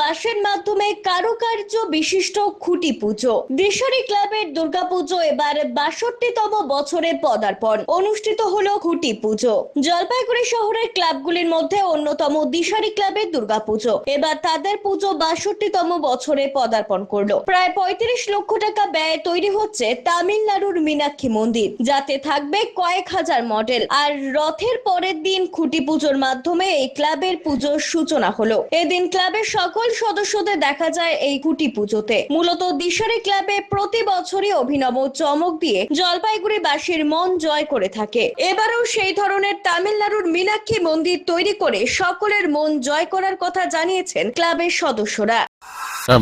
বাসের মাধ্যমে কারুকার্য বিশিষ্ট খুঁটি পুজো। দিশারি ক্লাবের দুর্গাপুজো এবার বাষট্টিতম বছরে পদার্পণ। অনুষ্ঠিত হলো খুঁটি পুজো। জলপাইগুড়ি শহরের ক্লাবগুলির মধ্যে অন্যতম দিশারি ক্লাবের দুর্গাপুজো। এবার তাদের পুজো বাষট্টিতম বছরে পদার্পণ করল। প্রায় পঁয়ত্রিশ লক্ষ টাকা ব্যয়ে তৈরি হচ্ছে তামিলনাড়ুর মীনাক্ষী মন্দির। যাতে থাকবে কয়েক হাজার মডেল। আর রথের পরের দিন খুঁটি পুজোর মাধ্যমে এই ক্লাবের পুজোর সূচনা হলো। এদিন ক্লাবের সকল সদস্যদের দেখা যায় এই খুঁটি পুজোতে। মূলত দিশারি ক্লাবে প্রতি বছরই অভিনব চমক দিয়ে জলপাইগুড়ি বাসীর মন জয় করে থাকে। এবারও সেই ধরনের তামিলনাড়ুর মীনাক্ষী মন্দির তৈরি করে সকলের মন জয় করার কথা জানিয়েছেন ক্লাবের সদস্যরা।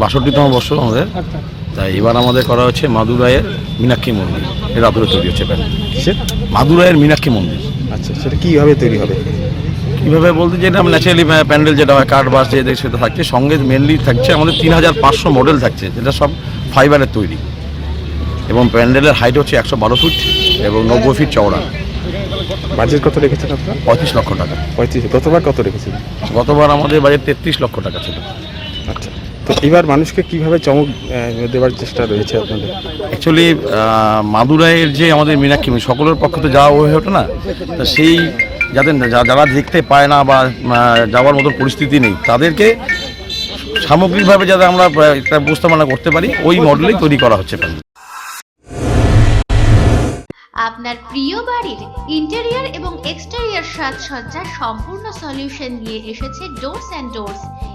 বাষট্টিতম বর্ষ আমাদের। তাই এবার আমাদের করা হচ্ছে মাদুরায়ের মীনাক্ষী মন্দির। এর আদরে তৈরি হচ্ছে মাদুরায়ের মীনাক্ষী মন্দির। আচ্ছা সেটা কীভাবে তৈরি হবে? কীভাবে বলতে যে যেটা ন্যাচারালি প্যান্ডেল যেটা হয় কাঠ বাস যে সেটা থাকছে সঙ্গে মেনলি থাকছে আমাদের তিন হাজার পাঁচশো মডেল থাকছে যেটা সব ফাইবারের তৈরি। এবং প্যান্ডেলের হাইট হচ্ছে একশো বারো ফুট এবং নব্বই ফিট চওড়া। বাজেট কত রেখেছেন আপনারা? পঁয়ত্রিশ লক্ষ টাকা। পঁয়ত্রিশ গতবার কত রেখেছেন? গতবার আমাদের বাজেট তেত্রিশ লক্ষ টাকা ছিল। আচ্ছা তো এবার মানুষকে কীভাবে চমক দেওয়ার চেষ্টা রয়েছে আপনাদের? অ্যাকচুয়ালি মাদুরাইয়ের যে আমাদের মীনাক্ষী সকলের পক্ষে তো যাওয়া হয়ে ওঠে না তা সেই যাদের যারা দেখতে পায় না বা যাওয়ার মতো পরিস্থিতি নেই, তাদেরকে সামগ্রিকভাবে যাতে আমরা একটা উপস্থাপনা করতে পারি, ওই মডেলেই তৈরি করা হচ্ছে আপনার প্রিয় বাড়ির ইন্টেরিয়র এবং এক্সটেরিয়র সাজসজ্জার সম্পূর্ণ সলিউশন নিয়ে এসেছে ডোরস অ্যান্ড ডোরস